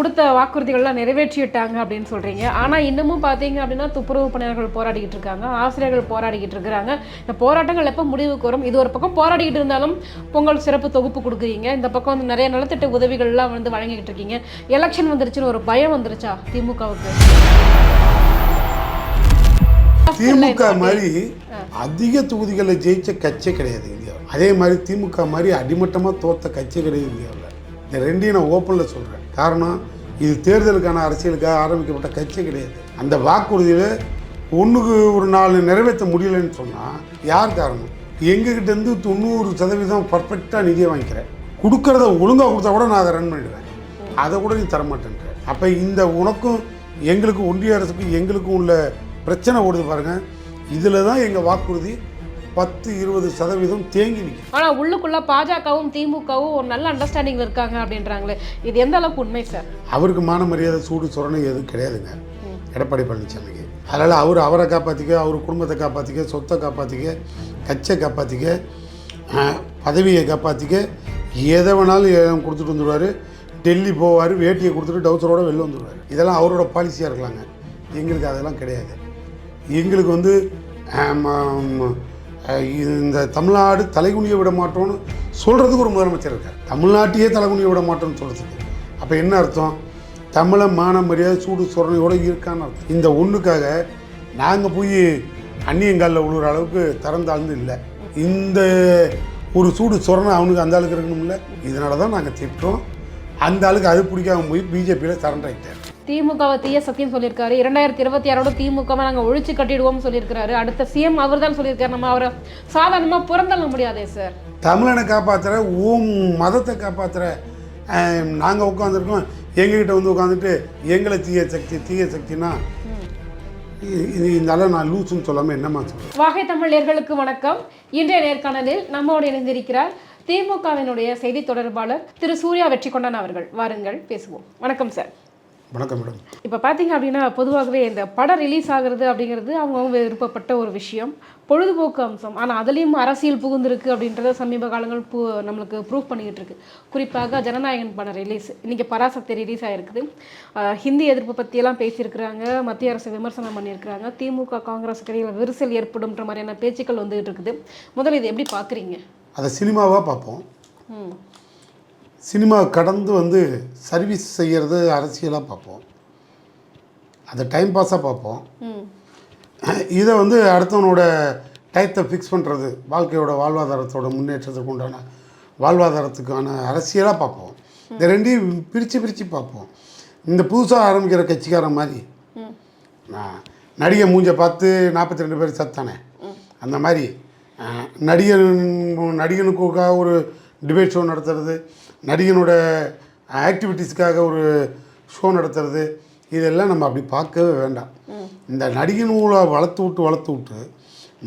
கொடுத்த வாக்குறுதிகள்லாம் நிறைவேற்றிட்டாங்க அப்படின்னு சொல்கிறீங்க ஆனால் இன்னமும் பார்த்தீங்க அப்படின்னா துப்புரவு பணியாளர்கள் போராடிக்கிட்டு இருக்காங்க. ஆசிரியர்கள் போராடிக்கிட்டு இருக்கிறாங்க. இந்த போராட்டங்கள் எப்போ முடிவுக்கு வரும்? இது ஒரு பக்கம் போராடிக்கிட்டு இருந்தாலும் பொங்கல் சிறப்பு தொகுப்பு கொடுக்குறீங்க. இந்த பக்கம் வந்து நிறைய நலத்திட்ட உதவிகள்லாம் வந்து வழங்கிக்கிட்டு இருக்கீங்க. எலெக்ஷன் வந்துருச்சுன்னு ஒரு பயம் வந்துருச்சா திமுகவுக்கு? திமுக மாதிரி அதிக தொகுதிகளில் ஜெயிச்ச கட்சி கிடையாது இந்தியாவில். அதே மாதிரி திமுக மாதிரி அடிமட்டமாக தோத்த கட்சி கிடையாது இந்தியாவில். இந்த ரெண்டையும் நான் ஓப்பனில் சொல்கிறேன் காரணம் இது தேர்தலுக்கான அரசியலுக்காக ஆரம்பிக்கப்பட்ட கட்சி கிடையாது. அந்த வாக்குறுதியில் ஒன்றுக்கு ஒரு நாலு நிறைவேற்ற முடியலன்னு சொன்னால் யார் காரணம்? எங்ககிட்டேருந்து தொண்ணூறு சதவீதம் பர்ஃபெக்டாக நிதியை வாங்கிக்கிறேன். கொடுக்கறத ஒழுங்காக கொடுத்தா கூட நான் அதை ரன் பண்ணிடுவேன். அதை கூட நீ தரமாட்டேன்ற. அப்போ இந்த உனக்கும் எங்களுக்கும் ஒன்றிய அரசுக்கும் எங்களுக்கும் உள்ள பிரச்சனை ஓடுது பாருங்கள் இதில் தான் எங்கள் வாக்குறுதி. பத்து இருபது சதவீதம் தேங்கி நிற்கும். ஆனால் உள்ளுக்குள்ள பாஜகவும் திமுகவும் ஒரு நல்ல அண்டர்ஸ்டாண்டிங் இருக்காங்க அப்படின்றாங்களே. இது எந்த அளவுக்கு உண்மை சார் அவருக்கு மான மரியாதை சூடு சொரணை எதுவும் கிடையாதுங்க. எடப்பாடி பழனிசாமிக்கு அதனால் அவர் அவரை காப்பாற்றிக்க அவர் குடும்பத்தை காப்பாற்றிக்க சொத்தை காப்பாற்றிக்க கட்சியை காப்பாற்றிக்க பதவியை காப்பாற்றிக்க எதை வேணாலும் கொடுத்துட்டு வந்துடுவார். டெல்லி போவார் வேட்டியை கொடுத்துட்டு டவுசரோட வெளில வந்துடுவார். இதெல்லாம் அவரோட பாலிசியாக இருக்கலாங்க. எங்களுக்கு அதெல்லாம் கிடையாது. எங்களுக்கு வந்து இது இந்த தமிழ்நாடு தலைகுனிய விட மாட்டோம்னு சொல்கிறதுக்கு ஒரு முதலமைச்சர் இருக்கார். தமிழ்நாட்டையே தலைகுனிய விட மாட்டோம்னு சொல்கிறதுக்கு அப்போ என்ன அர்த்தம்? தமிழை மான மரியாதை சூடு சொரணையோடு இருக்கான்னு அர்த்தம். இந்த ஒன்றுக்காக நாங்கள் போய் அந்நியங்காலில் விழுற அளவுக்கு திறந்தாழ்ந்து இல்லை. இந்த ஒரு சூடு சொரணை அவனுக்கு அந்த ஆளுக்கு இருக்கணும்ல. இதனால தான் நாங்கள் திட்டுறோம். அந்த ஆளுக்கு அது பிடிக்காம போய் பிஜேபியில் சரண்டர் ஆகிட்டார் திமுகவை தீய சத்தியம் சொல்லியிருக்காரு. இரண்டாயிரத்தி இருபத்தி ஆறோட திமுகவை நாங்கள் ஒழிச்சு கட்டிடுவோம்னு சொல்லியிருக்காரு அடுத்த சிஎம் அவர் தான் சொல்லியிருக்காரு. நம்ம அவரை சாதாரணமாக புறந்தள்ள முடியாதே சார். தமிழனை காப்பாற்றுற ஓம் மதத்தை காப்பாற்றுற நாங்கள் உட்காந்துருக்கோம் எங்ககிட்ட வந்து உட்காந்துட்டு எங்களை தீய சக்தி தீய சக்தினா இது இந்த நான் லூசுன்னு சொல்லாமல் என்னம்மா சொல்கிறேன் வாகை தமிழர்களுக்கு வணக்கம். இன்றைய நேர்காணலில் நம்மோடு இணைந்திருக்கிறார் திமுகவினுடைய செய்தி தொடர்பாளர் திரு சூர்யா வெற்றிக்கொண்டான் அவர்கள். வாருங்கள் பேசுவோம். வணக்கம் சார். வணக்கம் மேடம். இப்போ பார்த்தீங்க அப்படின்னா பொதுவாகவே இந்த படம் ரிலீஸ் ஆகுறது அப்படிங்கிறது அவங்கவுங்க விருப்பப்பட்ட ஒரு விஷயம். பொழுதுபோக்கு அம்சம். ஆனால் அதுலேயும் அரசியல் புகுந்திருக்கு அப்படின்றத சமீப காலங்கள் பூ நம்மளுக்கு ப்ரூவ் பண்ணிக்கிட்டு இருக்கு. குறிப்பாக ஜனநாயகன் படம் ரிலீஸ் இன்றைக்கி பராசக்தி ரிலீஸ் ஆகிருக்குது ஹிந்தி எதிர்ப்பு பற்றியெல்லாம் பேசியிருக்கிறாங்க. மத்திய அரசு விமர்சனம் பண்ணியிருக்கிறாங்க. திமுக காங்கிரஸ் இடையில் விரிசல் ஏற்படும்ன்ற மாதிரியான பேச்சுக்கள் வந்துகிட்டு இருக்குது. முதல்ல இது எப்படி பார்க்குறீங்க அதை சினிமாவாக பார்ப்போம் ம். சினிமா கடந்து வந்து சர்வீஸ் செய்கிறது அரசியலாக பார்ப்போம். அதை டைம் பாஸாக பார்ப்போம். இதை வந்து அடுத்தவனோட டயத்தை ஃபிக்ஸ் பண்ணுறது வாழ்க்கையோட வாழ்வாதாரத்தோட முன்னேற்றத்துக்கு உண்டான வாழ்வாதாரத்துக்கான அரசியலாக பார்ப்போம். இந்த ரெண்டையும் பிரித்து பிரித்து பார்ப்போம். இந்த புதுசாக ஆரம்பிக்கிற கட்சிக்காரன் மாதிரி நடிகை மூஞ்ச பார்த்து நாற்பத்தி ரெண்டு பேர் சத்தானே? அந்த மாதிரி நடிகன் நடிகனுக்காக ஒரு டிபேட் ஷோ நடத்துறது நடிகனோட ஆக்டிவிட்டீஸ்க்காக ஒரு ஷோ நடத்துறது இதெல்லாம் நம்ம அப்படி பார்க்கவே வேண்டாம். இந்த நடிகனூலை வளர்த்து விட்டு வளர்த்து விட்டு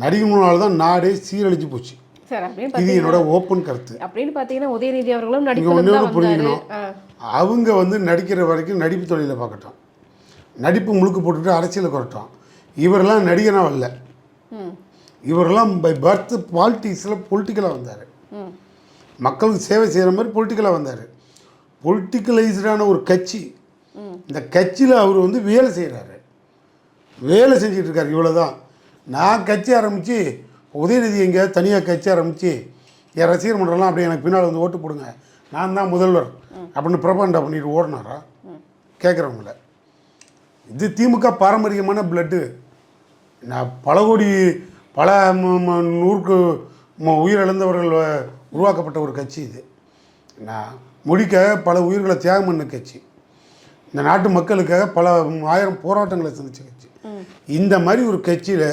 நடிகனூலால் தான் நாடே சீரழிஞ்சு போச்சு. இது என்னோட ஓப்பன் கருத்து. அப்படின்னு பார்த்தீங்கன்னா உதயநிதி அவர்களும் புரிஞ்சுக்கணும். அவங்க வந்து நடிக்கிற வரைக்கும் நடிப்பு தொழிலை பார்க்கட்டும். நடிப்பு முழுக்க போட்டுட்டு அரசியலை குறட்டும் இவரெல்லாம் நடிகனாக வரல. இவரெல்லாம் பை பர்த் பாலிட்டிக்ஸில் பொலிட்டிக்கலாக வந்தார். மக்களுக்கு சேவை செய்கிற மாதிரி பொலிட்டிக்கலாக வந்தார். பொலிட்டிக்கலைஸ்டான ஒரு கட்சி. இந்த கட்சியில் அவர் வந்து வேலை செய்கிறாரு வேலை செஞ்சுட்டு இவ்வளோ இவ்வளோதான் நான் கட்சி ஆரம்பித்து உதயநிதி எங்கேயாவது தனியாக கட்சி ஆரம்பித்து என் ரசிகர் மன்றம்லாம் அப்படியே எனக்கு பின்னால் வந்து ஓட்டு போடுங்க. நான் தான் முதல்வர். அப்படின்னு பிரபண்டா பண்ணிட்டு ஓடினாரா? கேட்குறவங்கள இது திமுக பாரம்பரியமான பிளட்டு நான் பல கோடி பல ம- ம- நூறுக்கு உயிரிழந்தவர்கள் உருவாக்கப்பட்ட ஒரு கட்சி இது. நான் மொழிக்காக பல உயிர்களை தியாகம் பண்ண கட்சி. இந்த நாட்டு மக்களுக்காக பல ஆயிரம் போராட்டங்களை சந்தித்த கட்சி. இந்த மாதிரி ஒரு கட்சியில்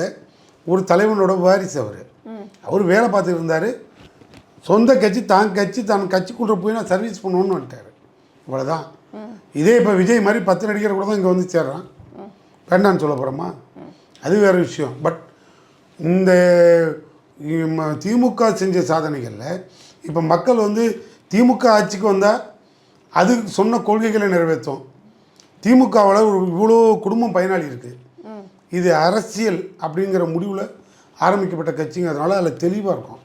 ஒரு தலைவனோட வாரிசு அவர். அவர் வேலை பார்த்துட்டு இருந்தார். சொந்த கட்சி தான் கட்சி தான் கட்சிக்குள்ளே போய் நான் சர்வீஸ் பண்ணணும்னு வந்துட்டார். இவ்வளோதான் இதே இப்போ விஜய் மாதிரி பத்து நடிகர் கூட தான் இங்கே வந்து சேர்றான். வேண்டான்னு சொல்ல போகிறோமா அது வேறு விஷயம். பட் இந்த திமுக செஞ்ச சாதனைகளில் இப்போ மக்கள் வந்து திமுக ஆட்சிக்கு வந்தால் அது சொன்ன கொள்கைகளை நிறைவேற்றும். திமுகவில் ஒரு இவ்வளோ குடும்பம் பயனாளி இருக்குது இது அரசியல் அப்படிங்கிற முடிவில் ஆரம்பிக்கப்பட்ட கட்சிங்கிறதுனால அதில் தெளிவாக இருக்கும்.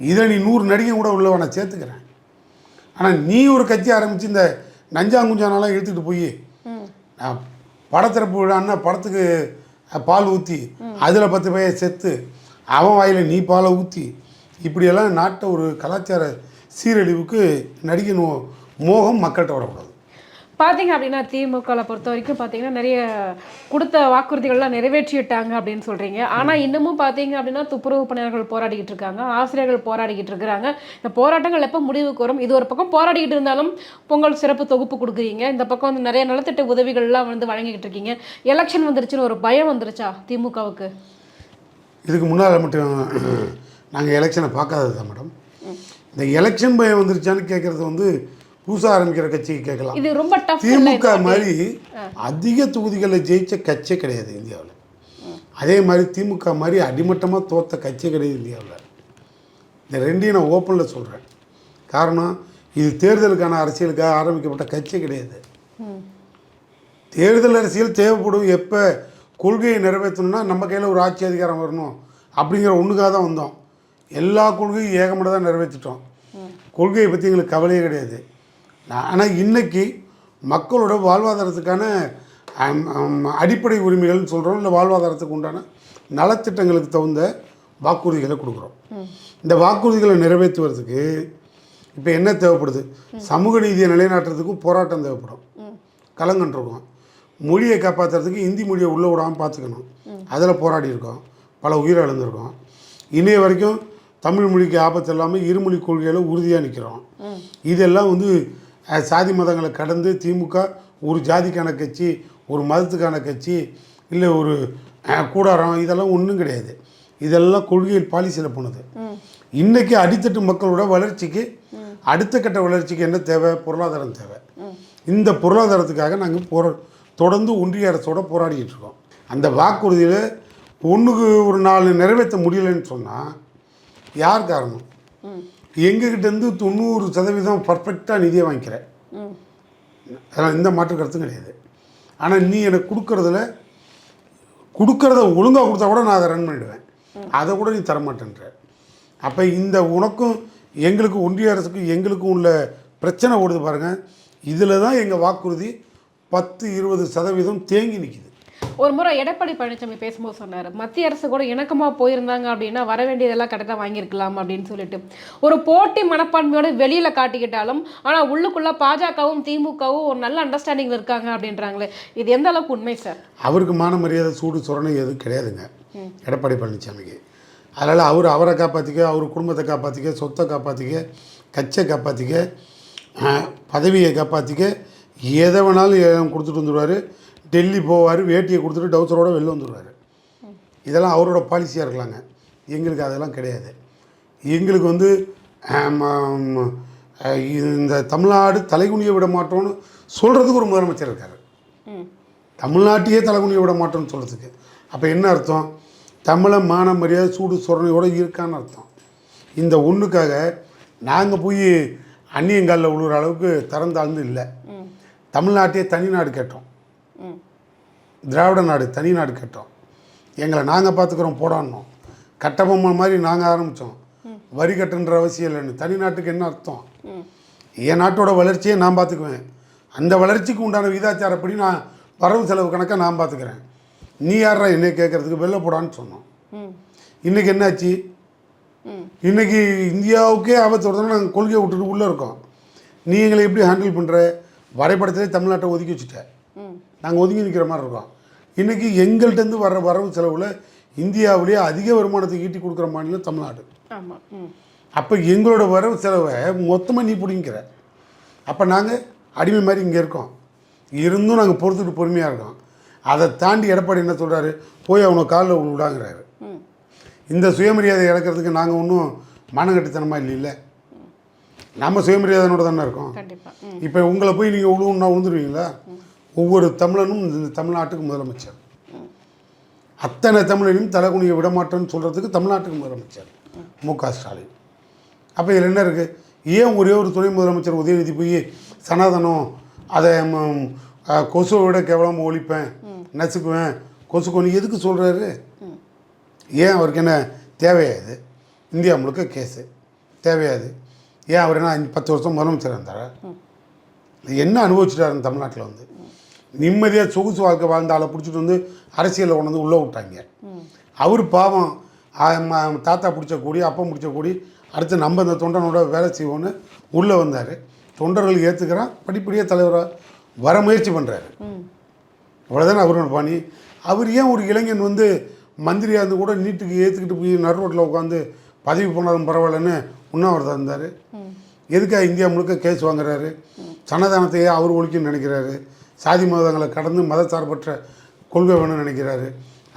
இதை நீ நூறு நடிகை கூட உள்ளவ நான் சேர்த்துக்கிறேன். ஆனால் நீ ஒரு கட்சி ஆரம்பித்து இந்த நஞ்சாங்குஞ்சானாலாம் இழுத்துட்டு போய் படத்திறப்பு விழான்னா படத்துக்கு பால் ஊற்றி அதில் பத்து பைய செத்து அவன் வாயில் நீ பாலை ஊற்றி இப்படியெல்லாம் நாட்டை ஒரு கலாச்சார சீரழிவுக்கு நடிகை நோ மோகம் மக்கள்கிட்ட வரக்கூடாது. பார்த்தீங்க அப்படின்னா திமுகவை பொறுத்த வரைக்கும் பார்த்தீங்கன்னா நிறைய கொடுத்த வாக்குறுதிகள்லாம் நிறைவேற்றிட்டாங்க அப்படின்னு சொல்கிறீங்க ஆனால் இன்னமும் பார்த்தீங்க அப்படின்னா துப்புரவு பணியாளர்கள் போராடிக்கிட்டு இருக்காங்க. ஆசிரியர்கள் போராடிக்கிட்டு இருக்கிறாங்க. இந்த போராட்டங்கள் எப்போ முடிவுக்கு வரும்? இது ஒரு பக்கம் போராடிக்கிட்டு இருந்தாலும் பொங்கல் சிறப்பு தொகுப்பு கொடுக்குறீங்க. இந்த பக்கம் வந்து நிறைய நலத்திட்ட உதவிகள்லாம் வந்து வழங்கிக்கிட்டு இருக்கீங்க. எலெக்ஷன் வந்துருச்சுன்னு ஒரு பயம் வந்துருச்சா திமுகவுக்கு? இதுக்கு முன்னால் மட்டும் நாங்கள் எலெக்ஷனை பார்க்காதது தான் மேடம் இந்த எலெக்ஷன் பயம் வந்துருச்சான்னு கேட்குறது வந்து புதுசாக ஆரம்பிக்கிற கட்சிக்கு கேட்கலாம். இது ரொம்ப திமுக மாதிரி அதிக தொகுதிகளில் ஜெயிச்ச கட்சியே கிடையாது இந்தியாவில். அதே மாதிரி திமுக மாதிரி அடிமட்டமாக தோத்த கட்சியே கிடையாது இந்தியாவில். இந்த ரெண்டையும் நான் ஓப்பனில் சொல்கிறேன் காரணம் இது தேர்தலுக்கான அரசியலுக்காக ஆரம்பிக்கப்பட்ட கட்சியே கிடையாது. தேர்தல் அரசியல் தேவைப்படும் எப்போ கொள்கையை நிறைவேற்றணும்னா நம்ம கையில் ஒரு ஆட்சி அதிகாரம் வரணும் அப்படிங்கிற ஒன்றுக்காக தான் வந்தோம். எல்லா கொள்கையும் ஏகமட்டதான் நிறைவேற்றிட்டோம். கொள்கையை பற்றி எங்களுக்கு கவலையே கிடையாது. ஆனால் இன்னைக்கு மக்களோட வாழ்வாதாரத்துக்கான அடிப்படை உரிமைகள்னு சொல்கிறோம் இல்லை வாழ்வாதாரத்துக்கு உண்டான நலத்திட்டங்களுக்கு தகுந்த வாக்குறுதிகளை கொடுக்குறோம். இந்த வாக்குறுதிகளை நிறைவேற்றுவதற்கு இப்போ என்ன தேவைப்படுது? சமூக நீதியை நிலைநாட்டுறதுக்கும் போராட்டம் தேவைப்படும். கலங்கன்றிருக்கோம் மொழியை காப்பாற்றுறதுக்கு இந்தி மொழியை உள்ளே விடாமல் பார்த்துக்கணும் அதில் போராடி இருக்கோம். பல உயிரை இழந்திருக்கோம். இன்றைய வரைக்கும் தமிழ் மொழிக்கு ஆபத்து இல்லாமல் இருமொழி கொள்கையில் உறுதியாக நிற்கிறோம் இதெல்லாம் வந்து சாதி மதங்களை கடந்து திமுக ஒரு ஜாதிக்கான கட்சி ஒரு மதத்துக்கான கட்சி இல்லை ஒரு கூடாரம் இதெல்லாம் ஒன்றும் கிடையாது. இதெல்லாம் கொள்கையில் பாலிசியில் போனது. இன்றைக்கி அடித்தட்டு மக்களோட வளர்ச்சிக்கு அடுத்த கட்ட வளர்ச்சிக்கு என்ன தேவை? பொருளாதாரம் தேவை. இந்த பொருளாதாரத்துக்காக நாங்கள் போகிற தொடர்ந்து ஒன்றிய அரசோட போராடிக்கிட்டு இருக்கோம் அந்த வாக்குறுதியில் ஒன்றுக்கு ஒரு நாலு நிறைவேற்ற முடியலைன்னு சொன்னால் யார் காரணம்? எங்ககிட்டேருந்து தொண்ணூறு சதவீதம் பர்ஃபெக்டாக நிதியை வாங்கிக்கிறேன் ம். அதனால் இந்த மாற்று கருத்தும் கிடையாது. ஆனால் நீ எனக்கு கொடுக்கறதுல கொடுக்கறத ஒழுங்காக கொடுத்தா கூட நான் அதை ரன் பண்ணிடுவேன். அதை கூட நீ தரமாட்டேன்ற. அப்போ இந்த உனக்கும் எங்களுக்கும் ஒன்றிய அரசுக்கும் எங்களுக்கும் உள்ள பிரச்சனை ஓடுது பாருங்கள் இதில் தான் எங்கள் வாக்குறுதி பத்து இருபது சதவீதம் தேங்கி நிற்கிது ஒரு முறை எடப்பாடி பழனிசாமி பேசும்போது சொன்னார் மத்திய அரசு கூட இணக்கமாக போயிருந்தாங்க அப்படின்னா வர வேண்டியதெல்லாம் கரெக்டாக வாங்கியிருக்கலாம் அப்படின்னு சொல்லிட்டு. ஒரு போட்டி மனப்பான்மையோட வெளியில் காட்டிக்கிட்டாலும் ஆனால் உள்ளுக்குள்ளே பாஜகவும் திமுகவும் ஒரு நல்ல அண்டர்ஸ்டாண்டிங்கில் இருக்காங்க அப்படின்றாங்களே. இது எந்த அளவுக்கு உண்மை சார்? அவருக்கு மான மரியாதை சூடு சுரணை எதுவும் கிடையாதுங்க. எடப்பாடி பழனிசாமிக்கு அதனால் அவர் அவரை காப்பாற்றிக்க அவர் குடும்பத்தை காப்பாற்றிக்க சொத்தை காப்பாற்றிக்க கட்சியை காப்பாற்றிக்க பதவியை காப்பாற்றிக்க எதை வேணாலும் கொடுத்துட்டு வந்துடுவார். டெல்லி போவார் வேட்டியை கொடுத்துட்டு டவுசரோட வெளில வந்துடுவார். இதெல்லாம் அவரோட பாலிசியாக இருக்கலாங்க. எங்களுக்கு அதெல்லாம் கிடையாது. எங்களுக்கு வந்து இந்த தமிழ்நாடு தலைகுனிய விட மாட்டோம்னு சொல்கிறதுக்கு ஒரு முதலமைச்சர் இருக்கார். தமிழ்நாட்டையே தலைகுனிய விட மாட்டோம்னு சொல்கிறதுக்கு அப்போ என்ன அர்த்தம்? தமிழை மான மரியாதை சூடு சொரணையோடு இருக்கான்னு அர்த்தம். இந்த ஒன்றுக்காக நாங்கள் போய் அந்நியங்காலில் விழுகிற அளவுக்கு திறந்தாழ்ந்து இல்லை. தமிழ்நாட்டையே தனி நாடு கேட்டோம். திராவிட நாடு தனி நாடு கேட்டோம். எங்களை நாங்கள் பார்த்துக்குறோம் போடான்னோம். கட்டபொம்மை மாதிரி நாங்கள் ஆரம்பித்தோம் வரி கட்டுன்ற அவசியம் இல்லைன்னு. தனி நாட்டுக்கு என்ன அர்த்தம்? என் நாட்டோட வளர்ச்சியை நான் பார்த்துக்குவேன் அந்த வளர்ச்சிக்கு உண்டான விகிதாச்சாரப்படி நான் வரவு செலவு கணக்கை நான் பார்த்துக்கிறேன் நீ யாரா என்னை கேட்குறதுக்கு வெளில போடான்னு சொன்னோம். இன்றைக்கி என்னாச்சு? இன்றைக்கி இந்தியாவுக்கே ஆபத்து வருதுன்னா நாங்கள் கொள்கையை விட்டுட்டு உள்ளே இருக்கோம். நீ எங்களை எப்படி ஹேண்டில் பண்ணுற வரைபடத்திலே தமிழ்நாட்டை ஒதுக்கி வச்சுட்ட ம். நாங்கள் ஒதுங்கி நிற்கிற மாதிரி இருக்கோம். இன்றைக்கி எங்கள்கிட்டருந்து வர வரவு செலவில் இந்தியாவிலேயே அதிக வருமானத்தை ஈட்டி கொடுக்குற மாநிலம் தமிழ்நாடு. அப்போ எங்களோட வரவு செலவை மொத்தமாக நீ பிடிங்கிற அப்போ நாங்கள் அடிமை மாதிரி இங்கே இருக்கோம். இருந்தும் நாங்கள் பொறுத்துட்டு பொறுமையாக இருக்கோம். அதை தாண்டி எடப்பாடி என்ன சொல்கிறாரு போய் அவனை காலில் விடாங்கிறாரு. இந்த சுயமரியாதை இழக்கிறதுக்கு நாங்கள் ஒன்றும் மனங்கட்டித்தனமாக இல்லைல்ல. நம்ம சுயமரியாதையோட தானே இருக்கோம் இப்போ உங்களை போய் நீங்கள் உழுவுன்னா உழுந்துருவீங்களா? ஒவ்வொரு தமிழனும் இந்த தமிழ்நாட்டுக்கு முதலமைச்சர். அத்தனை தமிழனையும் தலைகுனிய விடமாட்டோன்னு சொல்கிறதுக்கு தமிழ்நாட்டுக்கு முதலமைச்சர். மு க ஸ்டாலின். அப்போ இதில் என்ன இருக்குது ஏன் ஒரே ஒரு துணை முதலமைச்சர் உதயநிதி போய் சனாதனம் அதை கொசுவை விட கேவலமாக ஒழிப்பேன் நசுக்குவேன் கொசு கொண்டு எதுக்கு சொல்கிறாரு ஏன் அவருக்கு என்ன தேவையா இது? இந்தியா முழுக்க கேஸு. தேவையாது ஏன் அவர் என்ன அஞ்சு பத்து வருஷம் முதலமைச்சர் இருந்தார். என்ன அனுபவிச்சுட்டாரு தமிழ்நாட்டில் வந்து? நிம்மதியாக சொகுசு வாழ்க்கை வாழ்ந்த ஆளை பிடிச்சிட்டு வந்து அரசியலில் கொண்டு வந்து உள்ளே விட்டாங்க. அவர் பாவம் தாத்தா பிடிச்ச கூடி அப்பா பிடிச்ச கூடி அடுத்து நம்ம இந்த தொண்டனோட வேலை செய்வோன்னு உள்ளே வந்தார். தொண்டர்கள் ஏற்றுக்கிறான் படிப்படியாக தலைவராக வர முயற்சி பண்ணுறாரு இவ்வளோதானே அவரோட பாணி? அவர் ஏன் ஒரு இளைஞன் வந்து மந்திரியாக இருந்து கூட நீட்டுக்கு ஏற்றுக்கிட்டு போய் நடு ரோட்டில் உட்காந்து பதவி போனாலும் பரவாயில்லன்னு உண்ணாவிரதம் இருந்தார். எதுக்காக இந்தியா முழுக்க கேஸ் வாங்குறாரு? சன்னதானத்தையே அவர் ஒழிக்கணும்னு நினைக்கிறாரு. சாதி மதங்களை கடந்து மதச்சார்பற்ற கொள்கை வேணும்னு நினைக்கிறாரு.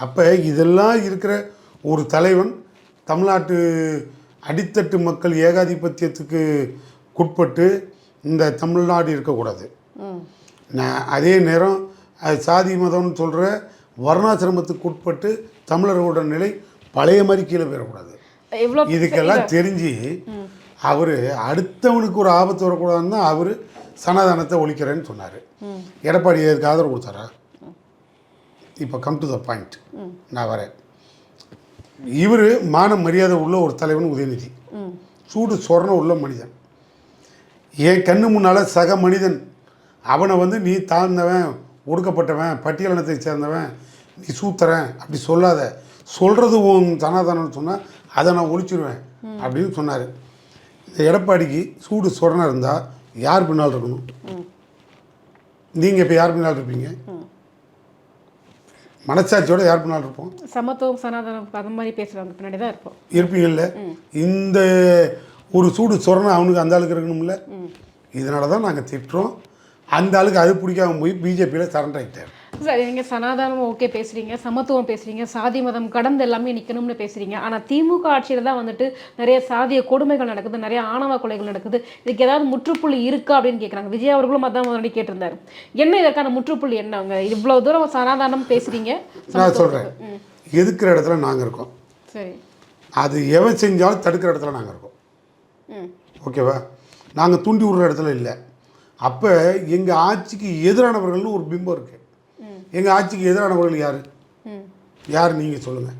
அப்போ இதெல்லாம் இருக்கிற ஒரு தலைவன் தமிழ்நாட்டு அடித்தட்டு மக்கள் ஏகாதிபத்தியத்துக்கு உட்பட்டு இந்த தமிழ்நாடு இருக்கக்கூடாது. நான் அதே நேரம் சாதி மதம்னு சொல்கிற வர்ணாசிரமத்துக்கு உட்பட்டு தமிழர்களோட நிலை பழைய மாதிரி கீழே போயிடக்கூடாது. எவ்வளோ இதுக்கெல்லாம் தெரிஞ்சு அவர் அடுத்தவனுக்கு ஒரு ஆபத்து வரக்கூடாதுன்னு தான் அவர் சனாதனத்தை ஒழிக்கிறேன்னு சொன்னார். எடப்பாடி அதுக்கு ஆதரவு கொடுத்தாரா? இப்போ கம் டு த பாயிண்ட் நான் வரேன். இவர் மான மரியாதை உள்ள ஒரு தலைவன் உதயநிதி. சூடு சொரணம் உள்ள மனிதன். என் கண்ணு முன்னால் சக மனிதன். அவனை வந்து நீ தாழ்ந்தவன் ஒடுக்கப்பட்டவன் பட்டியலினத்தை சேர்ந்தவன் நீ சூத்துறேன் அப்படி சொல்லாத. சொல்கிறது உன் சனாதனம்னு சொன்னால் அதை நான் ஒழிச்சிருவேன் அப்படின்னு சொன்னார். இந்த எடப்பாடிக்கு சூடு சொரணம் இருந்தால் யார் பின்னால் இருக்கணும்? நீங்கள் இப்போ யார் பின்னால் இருப்பீங்க? மனசாட்சியோட யார் பின்னால் இருப்போம்? சமத்துவம் சனாதனம் அந்த மாதிரி பேசுகிறவங்க பின்னாடி தான் இருப்போம். இருப்பீங்கல்ல? இந்த ஒரு சூடு சொரணம் அவனுக்கு அந்த ஆளுக்கு இருக்கணும்ல? இதனால தான் நாங்கள் திட்டுறோம். அந்த ஆளுக்கு அது பிடிக்காம போய் பிஜேபியில் சரண்டர் ஆகிட்டார் சரி நீங்கள் சனாதனம் ஓகே பேசுகிறீங்க சமத்துவம் பேசுகிறீங்க சாதி மதம் கடந்து எல்லாமே நிற்கணும்னு பேசுகிறீங்க ஆனால் திமுக ஆட்சியில் தான் வந்துட்டு நிறைய சாதிய கொடுமைகள் நடக்குது நிறைய ஆணவ கொலைகள் நடக்குது. இதுக்கு ஏதாவது முற்றுப்புள்ளி இருக்கா அப்படின்னு கேட்குறாங்க விஜய் அவர்களும் அதான் முன்னாடி கேட்டிருந்தாரு. என்ன இதற்கான முற்றுப்புள்ளி என்ன அவங்க? இவ்வளோ தூரம் சனாதனம் பேசுகிறீங்க நான் சொல்கிறேன் எதுக்குற இடத்துல நாங்கள் இருக்கோம்? சரி. அது எவன் செஞ்சாலும் தடுக்கிற இடத்துல நாங்கள் இருக்கோம். ம். ஓகேவா? நாங்கள் தூண்டி விடுற இடத்துல இல்லை. அப்போ எங்கள் ஆட்சிக்கு எதிரானவர்கள்னு ஒரு பிம்பம் இருக்குது எங்கள் ஆட்சிக்கு எதிரானவர்கள் யார்? யார் நீங்கள் சொல்லுங்கள்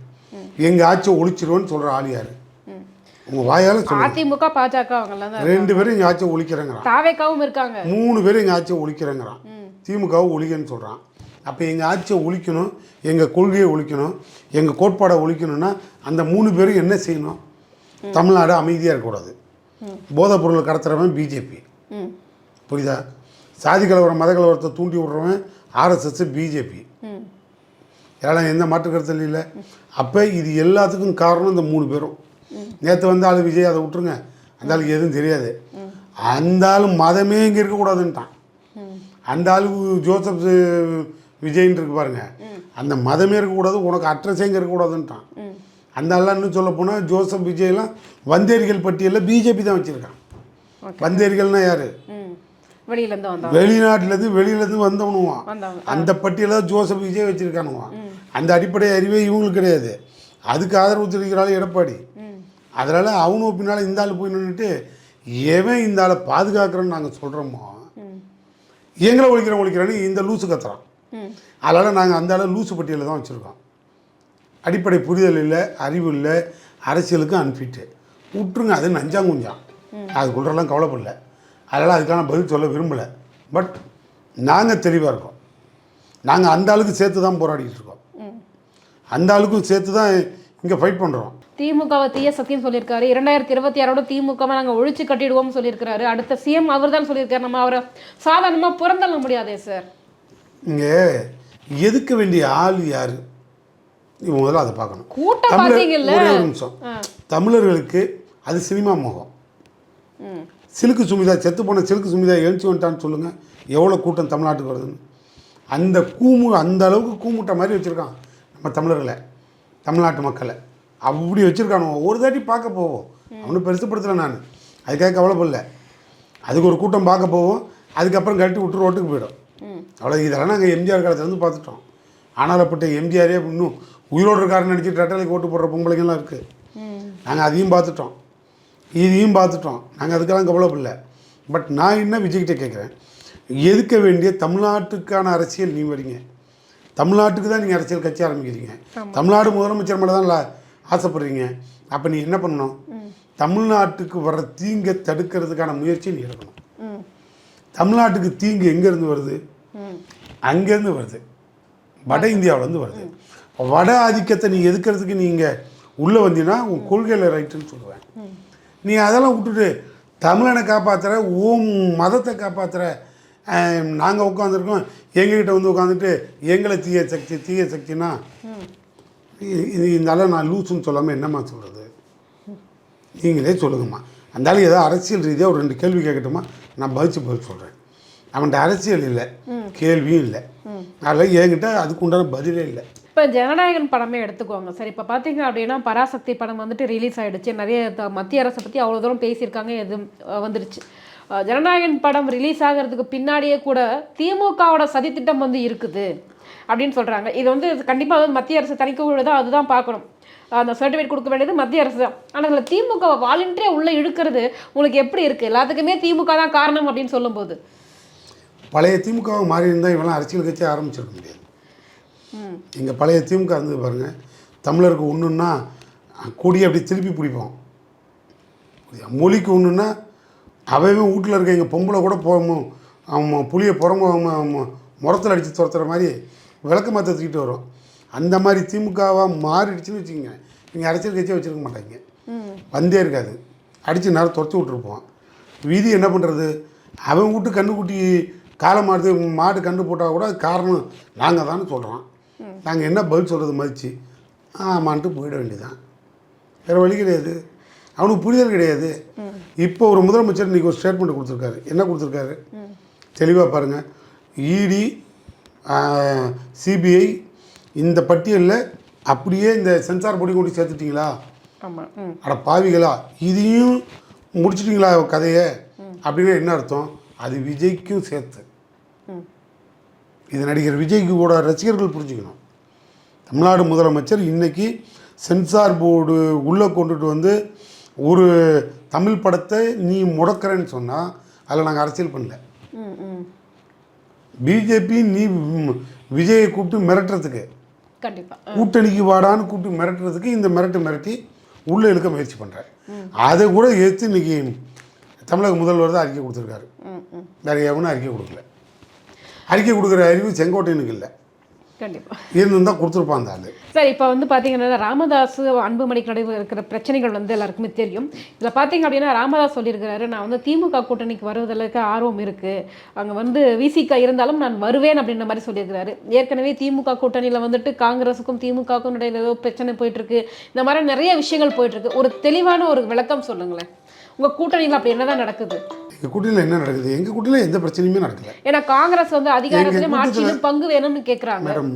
எங்கள் ஆட்சியை ஒழிச்சிருவோன்னு சொல்கிற ஆள் யார்? உங்கள் வாயால் அதிமுக பாஜக ரெண்டு பேரும் எங்கள் ஆட்சியை ஒழிக்கிறேங்கிறான். தாவேக்காவும் இருக்காங்க. மூணு பேரும் எங்கள் ஆட்சியை ஒழிக்கிறேங்கிறான். திமுகவை ஒழிக்கன்னு சொல்கிறான் அப்போ எங்கள் ஆட்சியை ஒழிக்கணும் எங்கள் கொள்கையை ஒழிக்கணும் எங்கள் கோட்பாடை ஒழிக்கணும்னா அந்த மூணு பேரும் என்ன செய்யணும்? தமிழ்நாடு அமைதியாக இருக்கக்கூடாது. போதைப் பொருள் கடத்துறவன் பிஜேபி. புரியுதா? சாதி கலவரம் மத கலவரத்தை தூண்டி விடுறவன் ஆர்எஸ்எஸ் பிஜேபி. ம் இதெல்லாம் எந்த மாற்று கருத்தில் இல்லை அப்போ இது எல்லாத்துக்கும் காரணம் இந்த மூணு பேரும். நேற்று வந்த ஆள் விஜய் அதை விட்டுருங்க. அந்த ஆளுக்கு எதுவும் தெரியாது. அந்த ஆள் மதமே இங்கே இருக்கக்கூடாதுன்ட்டான். அந்த ஆளுக்கு ஜோசப் விஜய்ன்னு இருக்கு பாருங்க. அந்த மதமே இருக்கக்கூடாது உனக்கு அட்ரஸே இங்கே இருக்கக்கூடாதுன்ட்டான். அந்த ஆள்லாம் இன்னும் சொல்ல போனால் ஜோசப் விஜய்லாம் வந்தேரிகள் பட்டியலில் பிஜேபி தான் வச்சுருக்கான். வந்தேரிகள்னா யார்? வெளியிலேருந்து வெளிநாட்டிலேருந்து வெளியிலேருந்து வந்தவனுவான் அந்த பட்டியலில் ஜோசப் விஜய் வச்சிருக்கானுவான் அந்த அடிப்படை அறிவே இவங்களுக்கு கிடையாது. அதுக்கு ஆதரவு தெரிவிக்கிறாள் எடப்பாடி. அதனால் அவனும் பின்னால் இந்த ஆள் போய் நின்றுட்டு எவன் இந்த ஆளை பாதுகாக்கிறோன்னு நாங்கள் சொல்கிறோமோ எங்களை ஒழிக்கிறோம் ஒழிக்கிறோன்னு இந்த லூசு கத்துறான். அதனால் நாங்கள் அந்த ஆளை லூசு பட்டியலில் தான் வச்சுருக்கோம். அடிப்படை புரிதல் இல்லை அறிவு இல்லை அரசியலுக்கு அன்ஃபிட்டு. விட்டுருங்க அது நஞ்சாங்குஞ்சான் அதுக்குள்ளெல்லாம் கவலைப்படல. அதனால் அதுக்கான பதில் சொல்ல விரும்பலை. பட் நாங்கள் தெளிவாக இருக்கோம். நாங்கள் அந்த ஆளுக்கு சேர்த்து தான் போராடிட்டு இருக்கோம். அந்த ஆளுக்கும் சேர்த்து தான் இங்கே ஃபைட் பண்ணுறோம் திமுகவை தீய சத்தியம் சொல்லியிருக்காரு. இரண்டாயிரத்தி இருபத்தி ஆறோட திமுகவை நாங்கள் ஒழிச்சு கட்டிடுவோம்னு சொல்லியிருக்காரு அடுத்த சிஎம் அவர் தான் சொல்லியிருக்காரு. நம்ம அவரை சாதாரணமாக புறந்தள்ள முடியாதே சார் இங்கே எதுக்க வேண்டிய ஆள் யார்? முதல்ல அதை பார்க்கணும். கூட்டம் ஒரே நிமிஷம். தமிழர்களுக்கு அது சினிமா முகம். ம். சிலுக்கு சுமிதா செத்து போன சிலுக்கு சுமிதா எழுச்சி வந்துட்டான்னு சொல்லுங்கள் எவ்வளோ கூட்டம் தமிழ்நாட்டுக்கு வருதுன்னு. அந்த கூமு அந்த அளவுக்கு கூமுட்ட மாதிரி வச்சுருக்கான் நம்ம தமிழர்களை தமிழ்நாட்டு மக்களை. அப்படி வச்சுருக்கானுவோ ஒரு தாட்டி பார்க்க போவோம். அவனு பெருசுப்படுத்தலை நான். அதுக்காக கவலைப்படல. அதுக்கு ஒரு கூட்டம் பார்க்க போவோம். அதுக்கப்புறம் கழட்டி விட்டு ரோட்டுக்கு போயிடும். அவ்வளோ இதெல்லாம் நாங்கள் எம்ஜிஆர் காலத்துலேருந்து பார்த்துட்டோம். ஆனாலப்பட்ட எம்ஜிஆரே இன்னும் உயிரோடு இருக்காருன்னு நினச்சி ரெட்டலைக்கு ஓட்டு போடுற பொம்பளைங்கள்லாம் இருக்குது நாங்கள் அதையும் பார்த்துட்டோம். இதையும் பார்த்துட்டோம். நாங்கள் அதுக்கெல்லாம் கவலைப்படல. பட் நான் என்ன விஜய்கிட்ட கேட்குறேன் எதுக்க வேண்டிய தமிழ்நாட்டுக்கான அரசியல் நீ வரீங்க? தமிழ்நாட்டுக்கு தான் நீங்கள் அரசியல் கட்சி ஆரம்பிக்கிறீங்க. தமிழ்நாடு முதலமைச்சர் மேலே தான் ஆசைப்படுறீங்க. அப்போ நீ என்ன பண்ணணும்? தமிழ்நாட்டுக்கு வர்ற தீங்கை தடுக்கிறதுக்கான முயற்சி நீ எடுக்கணும். தமிழ்நாட்டுக்கு தீங்கு எங்கேருந்து வருது? அங்கேருந்து வருது. வட இந்தியாவிலேருந்து வருது. வட ஆதிக்கத்தை நீ எதுக்கிறதுக்கு நீங்கள் உள்ளே வந்தீங்கன்னா உன் கொள்கையில் ரைட்டுன்னு சொல்லுவேன். நீ அதெல்லாம் விட்டுட்டு தமிழனை காப்பாற்றுற ஓம் மதத்தை காப்பாற்றுற நாங்கள் உட்காந்துருக்கோம் எங்ககிட்ட வந்து உட்காந்துட்டு எங்களை தீய சக்தி தீய சக்தினா இது இந்த நான் லூசுன்னு சொல்லாமல் என்னம்மா சொல்கிறது நீங்களே சொல்லுங்கம்மா. அந்த ஆளு ஏதோ அரசியல் ரீதியாக ஒரு ரெண்டு கேள்வி கேட்கட்டுமா நான் பதிச்சு பதில் சொல்கிறேன் அவன்கிட்ட அரசியல் இல்லை கேள்வியும் இல்லை. அதில் என்கிட்ட அதுக்கு உண்டான பதிலே இல்லை. இப்போ ஜனநாயகன் படமே எடுத்துக்கோங்க. சார் இப்போ பார்த்தீங்க அப்படின்னா பராசக்தி படம் வந்துட்டு ரிலீஸ் ஆகிடுச்சு நிறைய த- மத்திய அரசை பற்றி அவ்வளோ தூரம் பேசியிருக்காங்க எது வந்துடுச்சு வந்துருச்சு. ஜனநாயகன் படம் ரிலீஸ் ஆகிறதுக்கு பின்னாடியே கூட திமுகவோட சதித்திட்டம் வந்து இருக்குது அப்படின்னு சொல்கிறாங்க இது வந்து கண்டிப்பாக வந்து மத்திய அரசு தணிக்கை தான் அதுதான் பார்க்கணும். அந்த சர்டிஃபிகேட் கொடுக்க வேண்டியது மத்திய அரசு தான். ஆனால் அதில் திமுக வாலண்டியாக உள்ளே இழுக்கிறது உங்களுக்கு எப்படி இருக்குது எல்லாத்துக்குமே திமுக தான் காரணம் அப்படின்னு சொல்லும்போது. பழைய திமுக மாறி இருந்தால் இவெல்லாம் அரசியல் கட்சி ஆரம்பிச்சிருக்க முடியாது. எங்கள் பழைய திமுக இருந்தது பாருங்கள் தமிழருக்கு ஒன்றுன்னா கூடிய அப்படி திருப்பி பிடிப்போம். மொழிக்கு ஒன்றுன்னா அவன் வீட்டில் இருக்க எங்கள் பொம்பளை கூட போ அவன் புளியை புறங்க முரத்தில் அடித்து துரத்துற மாதிரி விளக்கு மாற்ற தூக்கிட்டு வரும். அந்த மாதிரி திமுகவாக மாறிடுச்சுன்னு வச்சுக்கோங்க. நீங்கள் அரசியல் கட்சியை வச்சுருக்க மாட்டாங்க. வந்தே இருக்காது. அடித்து நேரம் துரத்தி விட்ருப்போம் வீதி என்ன பண்ணுறது அவன் வீட்டு கண்ணுக்குட்டி காலை மாடு மாடு கண்டு போட்டால் கூட அது காரணம் நாங்கள் தானே சொல்கிறோம் நாங்கள் என்ன பதில் சொல்கிறது மதிச்சு? ஆமான்ட்டு போயிட வேண்டியதான் வேறு வழி கிடையாது. அவனுக்கு புரிதல் கிடையாது. இப்போ ஒரு முதலமைச்சர் இன்றைக்கி ஒரு ஸ்டேட்மெண்ட் கொடுத்துருக்காரு. என்ன கொடுத்துருக்காரு? தெளிவாக பாருங்கள் இடி சிபிஐ இந்த பட்டியலில் அப்படியே இந்த சென்சார் பொடி கொண்டு சேர்த்துட்டிங்களா? அட பாவிகளா இதையும் முடிச்சிட்டிங்களா கதையை? அப்படின்னு என்ன அர்த்தம்? அது விஜய்க்கும் சேர்த்து. இது நடிகர் விஜய்க்கு கூட ரசிகர்கள் புரிஞ்சுக்கணும். தமிழ்நாடு முதலமைச்சர் இன்னைக்கு சென்சார் போர்டு உள்ளே கொண்டுட்டு வந்து ஒரு தமிழ் படத்தை நீ முடக்கிறேன்னு சொன்னால் அதில் நாங்கள் அரசியல் பண்ணல. பிஜேபி நீ விஜயை கூப்பிட்டு மிரட்டுறதுக்கு. கண்டிப்பாக கூட்டணிக்கு வாடான்னு கூப்பிட்டு மிரட்டுறதுக்கு இந்த மிரட்டு மிரட்டி உள்ளே இழுக்க முயற்சி பண்ணுறாரு அதை கூட எடுத்து இன்னைக்கு தமிழக முதல்வர் தான் அறிக்கை கொடுத்துருக்காரு. வேறு எவனும் அறிக்கை கொடுக்கல. அறிக்கை கொடுக்குற அறிவு செங்கோட்டையனுக்கு இல்லை. கண்டிப்பாக இருந்திருந்தா கொடுத்துருப்பான் அந்த ஆளு. சார் இப்போ வந்து பார்த்தீங்கன்னா ராமதாஸ் அன்புமணிக்கு நடுவில் இருக்கிற பிரச்சனைகள் வந்து எல்லாருக்குமே தெரியும். இதில் பார்த்தீங்க அப்படின்னா ராமதாஸ் சொல்லியிருக்கிறாரு நான் வந்து திமுக கூட்டணிக்கு வருவதற்கு ஆர்வம் இருக்குது அங்கே வந்து விசிக இருந்தாலும் நான் வருவேன் அப்படின்ற மாதிரி சொல்லியிருக்கிறாரு. ஏற்கனவே திமுக கூட்டணியில் வந்துட்டு காங்கிரஸுக்கும் திமுகவுக்கும் இடையில ஏதோ பிரச்சனை போயிட்டுருக்கு. இந்த மாதிரி நிறைய விஷயங்கள் போயிட்டுருக்கு. ஒரு தெளிவான ஒரு விளக்கம் சொல்லுங்களேன். உங்கள் கூட்டணியில் அப்படி என்னதான் நடக்குது? எங்கள் கூட்டணியில் என்ன நடக்குது? எங்கள் கூட்டணியில் எந்த பிரச்சனையுமே நடக்கல. ஏன்னா காங்கிரஸ் வந்து அதிகாரத்திலும் ஆட்சியிலும் பங்கு வேணும்னு கேட்குறாங்க மேடம்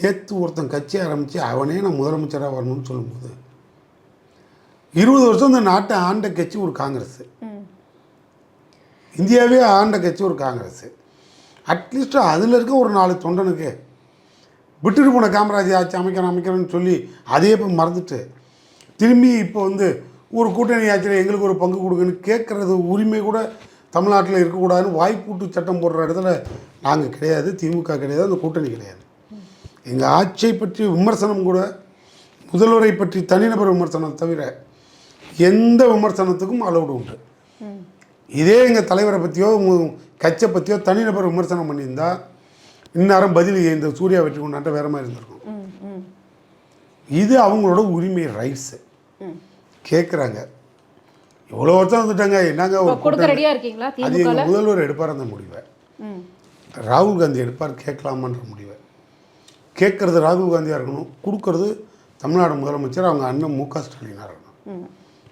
நேற்று ஒருத்தன் கட்சி ஆரம்பித்து அவனே நான் முதலமைச்சராக வரணும்னு சொல்லும்போது இருபது வருஷம் இந்த நாட்டை ஆண்ட கட்சி ஒரு காங்கிரஸ். இந்தியாவே ஆண்ட கட்சி ஒரு காங்கிரஸ். அட்லீஸ்ட் அதில் இருக்க ஒரு நாலு தொண்டனுக்கு விட்டுட்டு போன காமராஜ் ஆட்சி அமைக்கிறேன் அமைக்கிறேன்னு சொல்லி அதையே இப்போ மறந்துட்டு திரும்பி இப்போ வந்து ஒரு கூட்டணி ஆட்சியில் எங்களுக்கு ஒரு பங்கு கொடுங்கன்னு கேட்குறது உரிமை கூட தமிழ்நாட்டில் இருக்கக்கூடாதுன்னு வாய்ப்பூட்டு சட்டம் போடுற இடத்துல நாங்கள் கிடையாது திமுக கிடையாது அந்த கூட்டணி கிடையாது. எங்கள் ஆட்சியை பற்றி விமர்சனம் கூட முதல்வரை பற்றி தனிநபர் விமர்சனம் தவிர எந்த விமர்சனத்துக்கும் அலௌடு உண்டு. இதே எங்கள் தலைவரை பற்றியோ கட்சியை பற்றியோ தனிநபர் விமர்சனம் பண்ணியிருந்தா இந்நேரம் பதில் இந்த சூர்யா வெற்றி கொண்டாட்ட வேற மாதிரி இருந்திருக்கும். இது அவங்களோட உரிமை ரைட்ஸு கேட்குறாங்க இவ்வளோ வருஷம் வந்துட்டாங்க என்னங்க அது எங்கள் முதல்வர் எடுப்பார் அந்த முடிவை. ராகுல் காந்தி எடுப்பார் கேட்கலாமான்ற முடிவை. கேட்குறது ராகுல் காந்தியாக இருக்கணும் கொடுக்கறது தமிழ்நாடு முதலமைச்சர் அவங்க அண்ணன் மு க ஸ்டாலினாக இருக்கணும்.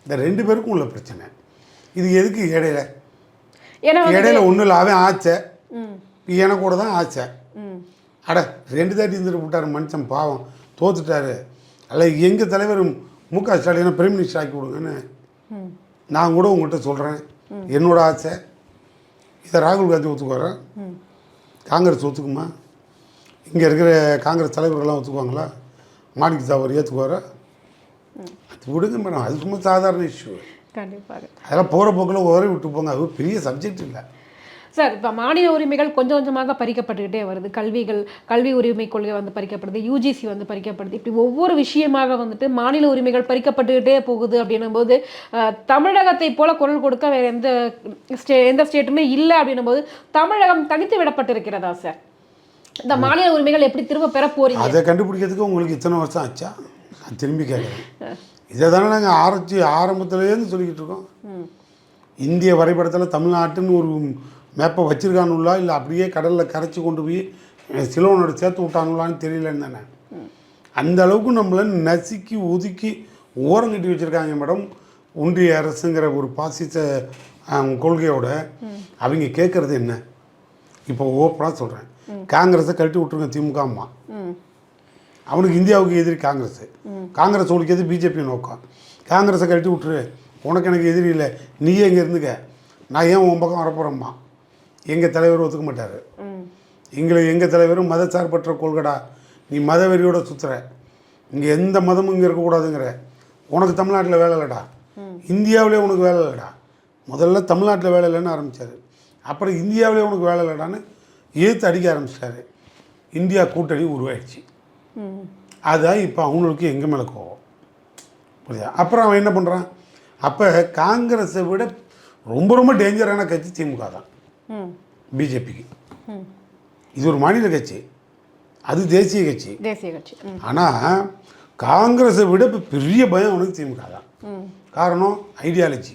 இந்த ரெண்டு பேருக்கும் உள்ள பிரச்சனை. இது எதுக்கு இடையில? இடையில ஒன்றும் இல்லை அவன் ஆச்சை. எனக்கு கூட தான் ஆச்சை. அட ரெண்டு தாட்டி இருந்துட்டு விட்டார் மனுஷன் பாவம். தோத்துட்டாரு. அல்ல எங்கள் தலைவர் மு க ஸ்டாலினை பிரைம் மினிஸ்டர் ஆக்கி விடுங்கன்னு நான் கூட உங்கள்கிட்ட சொல்கிறேன் என்னோட ஆசை. இதை ராகுல் காந்தி ஒத்துக்குவாரா? காங்கிரஸ் ஒத்துக்குமா? இங்கே இருக்கிற காங்கிரஸ் தலைவர்கள்லாம் ஒத்துக்குவாங்களா? மாணிக் தாவர் ஏற்றுக்குவாரா அது விடுங்க மேடம் அது சும்மா சாதாரண இஷ்யூ கண்டிப்பாக அதெல்லாம் போகிற போக்கில் உதறி விட்டு போங்க. அது பெரிய சப்ஜெக்ட் இல்லை. சார் இப்போ மாநில உரிமைகள் கொஞ்சம் கொஞ்சமாக பறிக்கப்பட்டுக்கிட்டே வருது. கல்விகள் கல்வி உரிமை கொள்கை வந்து பறிக்கப்படுது யூஜிசி வந்து பறிக்கப்படுது. இப்படி ஒவ்வொரு விஷயமாக வந்துட்டு மாநில உரிமைகள் பறிக்கப்பட்டுக்கிட்டே போகுது அப்படின்னும் போது தமிழகத்தை போல குரல் கொடுக்க வேற எந்த ஸ்டே எந்த ஸ்டேட்டுமே இல்லை அப்படின்னும் போது தமிழகம் தனித்து விடப்பட்டிருக்கிறதா சார்? இந்த மாநில உரிமைகள் எப்படி திரும்ப பெற போறீங்க? அதை கண்டுபிடிக்கிறதுக்கு உங்களுக்கு இத்தனை வருஷம் ஆச்சா? நான் திரும்பி கேட்குறேன். இதை தானே நாங்கள் ஆரம்பிச்சு ஆரம்பத்துலேருந்து சொல்லிக்கிட்டு இருக்கோம். ம். இந்திய வரைபடத்தில் தமிழ்நாட்டுன்னு ஒரு மேப்பை வச்சுருக்கானுங்களா? இல்லை அப்படியே கடலில் கரைச்சி கொண்டு போய் சிலோனோட சேர்த்து விட்டானுங்களான்னு தெரியலன்னு தானே. அந்த அளவுக்கு நம்மளை நசுக்கி ஒதுக்கி ஓரம் கட்டி வச்சுருக்காங்க மேடம். ஒன்றிய அரசுங்கிற ஒரு பாசிச கொள்கையோட அவங்க கேட்குறது என்ன? இப்போ ஓப்பனாக சொல்கிறேன் காங்கிரஸை கழட்டி விட்ருங்க திமுக அம்மா. அவனுக்கு இந்தியாவுக்கு எதிரி காங்கிரஸ். காங்கிரஸ் ஒழிக்கிறது பிஜேபி நோக்கம்? காங்கிரஸை கழட்டி விட்டுரு. உனக்கு எனக்கு எதிரி இல்லை. நீயே இங்கே இருந்துக்க. நான் ஏன் உன் பக்கம் வரப்போகிறேம்மா எங்கள் தலைவர் ஒத்துக்க மாட்டார். எங்களை எங்கள் தலைவரும் மதச்சார்பற்ற கொள்கடா. நீ மத வெறியோட சுற்றுற இங்கே எந்த மதமும் இங்கே இருக்கக்கூடாதுங்கிற உனக்கு தமிழ்நாட்டில் வேலை இல்லைடா. இந்தியாவிலே உனக்கு வேலை இல்லைடா. முதல்ல தமிழ்நாட்டில் வேலை இல்லைன்னு ஆரம்பித்தார் அப்புறம் இந்தியாவிலே உனக்கு வேலை இல்லைடான்னு ஏற்று அடிக்க ஆரம்பிச்சிட்டாரு. இந்தியா கூட்டணி உருவாயிடுச்சு. அதுதான் இப்போ அவங்களுக்கு எங்கள் மேலே கோவம். புரியுதா? அப்புறம் அவன் என்ன பண்ணுறான் அப்போ காங்கிரஸை விட ரொம்ப ரொம்ப டேஞ்சரான கட்சி திமுக தான். பிஜேபிக்கு. இது ஒரு மாநில கட்சி. அது தேசிய கட்சி. தேசிய கட்சி. ஆனால் காங்கிரஸை விட இப்போ பெரிய பயம் அவனுக்கு திமுக தான். காரணம் ஐடியாலஜி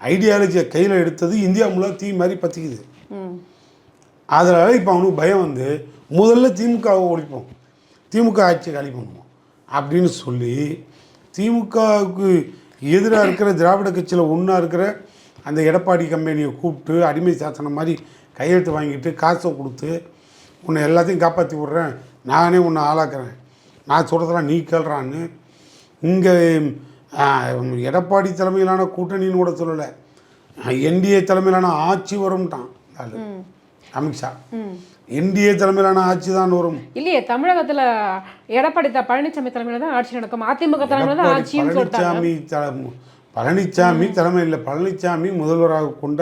ஐடியாலஜியை கையில் எடுத்தது இந்தியா முழுவ தீ மாதிரி பற்றிக்குது அதனால் இப்போ அவனுக்கு பயம் வந்து முதல்ல திமுகவை ஒழிப்போம். திமுக ஆட்சியை காலி பண்ணுவோம். அப்படின்னு சொல்லி திமுகவுக்கு எதிராக இருக்கிற திராவிட கட்சியில் ஒன்றா இருக்கிற அந்த எடப்பாடி கம்பெனியை கூப்பிட்டு அடிமை சாசனம் மாதிரி கையெழுத்து வாங்கிட்டு காசை கொடுத்து உன்னை எல்லாத்தையும் காப்பாற்றி விட்றேன். நானே உன்னை ஆளாக்குறேன். நான் சொல்கிறதெல்லாம் நீ கேள்றான்னு இங்கே எடப்பாடி தலைமையிலான கூட்டணின்னு கூட சொல்லலை. என்டிஏ தலைமையிலான ஆட்சி வரும்ட்டான் அமித்ஷா. என்டிஏ தலைமையிலான ஆட்சி தான் வரும். இல்லையே தமிழகத்துல எடப்பாடி பழனிசாமி தலைமையில தான் ஆட்சி நடக்கும். அதிமுக தலைமையில தான் சொல்லிட்டாங்க. பழனிசாமி பழனிசாமி தலைமையில் பழனிசாமி முதல்வராக கொண்ட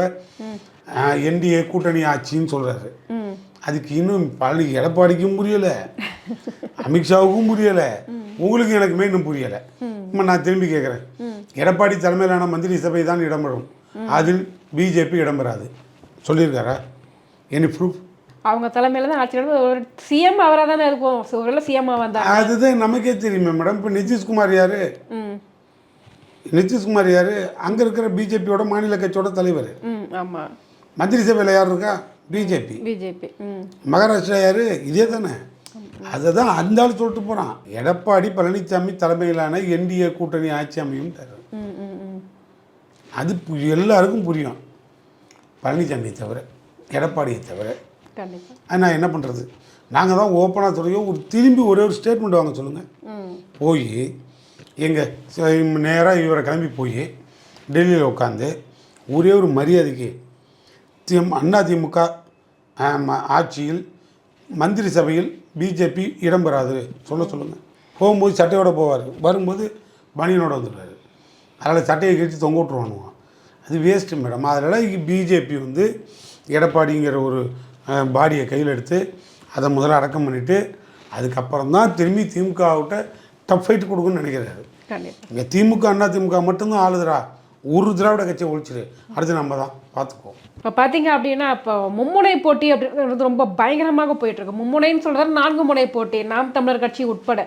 என்டிஏ கூட்டணி ஆட்சின்னு சொல்றாரு. ம். அதுக்கு இன்னும் பழனி எடப்பாடிக்கும் புரியல அமித்ஷாவுக்கும் புரியல உங்களுக்கு எனக்குமே இன்னும் புரியல. இப்போ நான் திரும்பி கேட்குறேன் எடப்பாடி தலைமையிலான மந்திரி சபை தான் இடம்பெறும். அதில் பிஜேபி இடம்பெறாது. சொல்லியிருக்காரா? எனி ப்ரூஃப் அவங்க தலைமையில தான் ஆட்சி ஒரு சிஎம் அவராக தானே இருக்கும் சிஎம் வந்தா அதுதான் நமக்கே தெரியுமே மேடம். இப்போ நிதிஷ்குமார் யாரு? நிதிஷ்குமார் யார்? அங்கே இருக்கிற பிஜேபியோட மாநில கட்சியோட தலைவர். ம் ஆமா. மந்திரி சபையில் யார் இருக்கா? பிஜேபி. பிஜேபி மகாராஷ்டிரா யார்? இதே தானே. அதை தான் அந்த ஆள் சொல்லிட்டு போகிறான் எடப்பாடி பழனிசாமி தலைமையிலான என்டிஏ கூட்டணி ஆட்சி அமையும் அது எல்லாருக்கும் புரியும். பழனிசாமியை தவிர எடப்பாடியை தவிர. நான் என்ன பண்ணுறது நாங்கள் தான் ஓப்பனாக சொல்லியோ ஒரு திரும்பி ஒரே ஒரு ஸ்டேட்மெண்ட் வாங்க சொல்லுங்கள் போய் எங்கள் நேராக இவரை கிளம்பி போய் டெல்லியில் உட்காந்து ஒரே ஒரு மரியாதைக்கு திம் அண்ணா திமுக ஆட்சியில் மந்திரி சபையில் பிஜேபி இடம்பெறாது. சொல்ல சொல்லுங்கள் போகும்போது சட்டையோடு போவார். வரும்போது பனியனோட வந்துடுவார் அதனால் சட்டையை கழித்து தொங்க விட்ருவானுவான் அது வேஸ்ட்டு மேடம் அதனால் பிஜேபி வந்து எடப்பாடிங்கிற ஒரு பாடியை கையில் எடுத்து அதை முதல்ல அடக்கம் பண்ணிவிட்டு அதுக்கப்புறம் தான் திரும்பி திமுகவிட்ட டஃப் ஃபைட் கொடுக்குன்னு நினைக்கிறாரு. இங்கே திமுக அண்ணா திமுக மட்டும்தான் ஆளுதுடா. ஒரு திராவிட கட்சியை ஒழிச்சிரு. அடுத்து நம்ம தான் பார்த்துக்குவோம். இப்போ பார்த்தீங்க அப்படின்னா இப்போ மும்முனை போட்டி அப்படின்றது ரொம்ப பயங்கரமாக போயிட்டு இருக்கு மும்முனைன்னு சொல்றது நான்கு முனை போட்டி. நாம் தமிழர் கட்சி உட்பட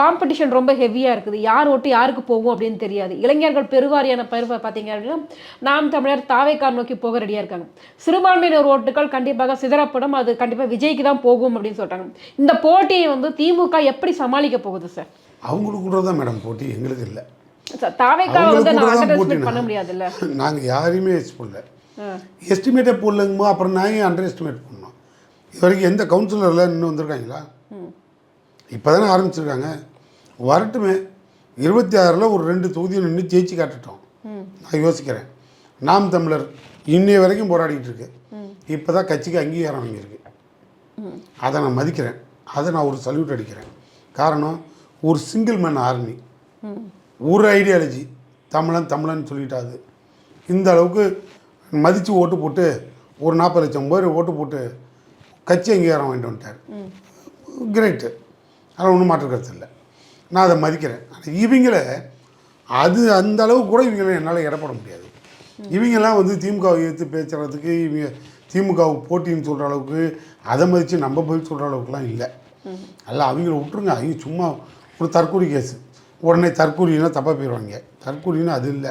காம்படிஷன் ரொம்ப ஹெவியாக இருக்குது. யார் ஓட்டு யாருக்கு போகும் அப்படின்னு தெரியாது. இளைஞர்கள் பெருவாரியான பேர் பார்த்தீங்க அப்படின்னா நாம் தமிழர் தாவைக்கார் நோக்கி போக ரெடியாக இருக்காங்க. சிறுபான்மையினர் ஓட்டுகள் கண்டிப்பாக சிதறப்படும். அது கண்டிப்பாக விஜய்க்கு தான் போகும் அப்படின்னு சொல்றாங்க. இந்த போட்டியை வந்து திமுக எப்படி சமாளிக்க போகுது சார் அவங்களுக்கு கூட தான் மேடம் போட்டி எங்களுக்கு இல்லை. அவங்களுக்கு கூட தான் முடியாதுல்ல? நாங்கள் யாரையுமே பண்ணல. எஸ்டிமேட்டே போடலங்கும்போது அப்புறம் நான் ஏன் அண்டர் எஸ்டிமேட் பண்ணோம் இது வரைக்கும் எந்த கவுன்சிலரில் இன்னும் வந்திருக்காங்களா? இப்போ தானே ஆரம்பிச்சிருக்காங்க. வரட்டுமே இருபத்தி ஆறில் ஒரு ரெண்டு தொகுதியை நின்று ஜெயிச்சு காட்டுட்டோம். நான் யோசிக்கிறேன். நாம் தமிழர் இன்னைய வரைக்கும் போராடிட்டு இருக்கு. இப்போ தான் கட்சிக்கு அங்கீகாரம் வாங்கியிருக்கு. அதை நான் மதிக்கிறேன். அதை நான் ஒரு சல்யூட் அடிக்கிறேன். காரணம் ஒரு சிங்கிள் மேன் ஆர்மி ஒரு ஐடியாலஜி தமிழன் தமிழன் சொல்லிட்டாது இந்த அளவுக்கு மதித்து ஓட்டு போட்டு ஒரு நாற்பது லட்சம் பேர் ஓட்டு போட்டு கட்சி அங்கீகாரம் வாங்கிட்டு வந்துட்டார். கிரேட்டு அதில் ஒன்றும் மாற்றுக்கிறது கருத்து இல்லை. நான் அதை மதிக்கிறேன். ஆனால் இவங்கள அது அந்த அளவுக்கு கூட இவங்களை என்னால் இடப்பட முடியாது. இவங்கெல்லாம் வந்து திமுகவை எடுத்து பேசுகிறதுக்கு இவங்க திமுகவுக்கு போட்டின்னு சொல்கிற அளவுக்கு அதை மதித்து நம்ம பதில் சொல்கிற அளவுக்குலாம் இல்லை. அல்ல அவங்கள விட்டுருங்க. அவங்க சும்மா ஒரு தற்கொலை கேஸு. உடனே தற்கொலைன்னா தப்பாக போயிடுவாங்க. தற்கொலைன்னு அது இல்லை.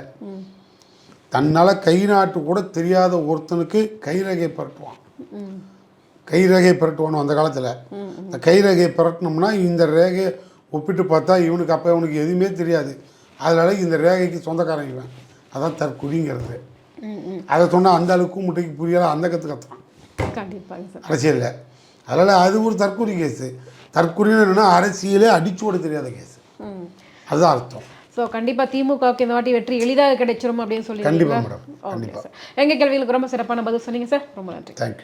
தன்னால் கை நாட்டு கூட தெரியாத ஒருத்தனுக்கு கைரேகை பரட்டுவான். கைரேகை பரட்டுவானோ அந்த காலத்தில்? இந்த கைரேகையை பரட்டினோம்னா இந்த ரேகையை ஒப்பிட்டு பார்த்தா இவனுக்கு அப்போ இவனுக்கு எதுவுமே தெரியாது. அதனால இந்த ரேகைக்கு சொந்தக்காரன் இவன். அதான் தற்குறிங்கிறது அதை சொன்னால் அந்த அளவுக்கு முட்டைக்கு புரியாத அந்த கற்று கத்துறான். அரசியலில். அதனால் அது ஒரு தற்கொலை கேஸு. தற்கொலைன்னு என்னென்னா அரசியலே அடிச்சு ஓட தெரியாத கேஸு ம். அதுதான் அர்த்தம். ஸோ கண்டிப்பாக திமுகவுக்கு இந்த வாட்டி வெற்றி எளிதாக கிடைச்சிரும் அப்படின்னு சொல்லி கண்டிப்பாக மேடம். ஓகே சார் எங்கள் கேள்விகளுக்கு ரொம்ப சிறப்பான பதில் சொன்னீங்க சார் ரொம்ப நன்றி. தேங்க்யூ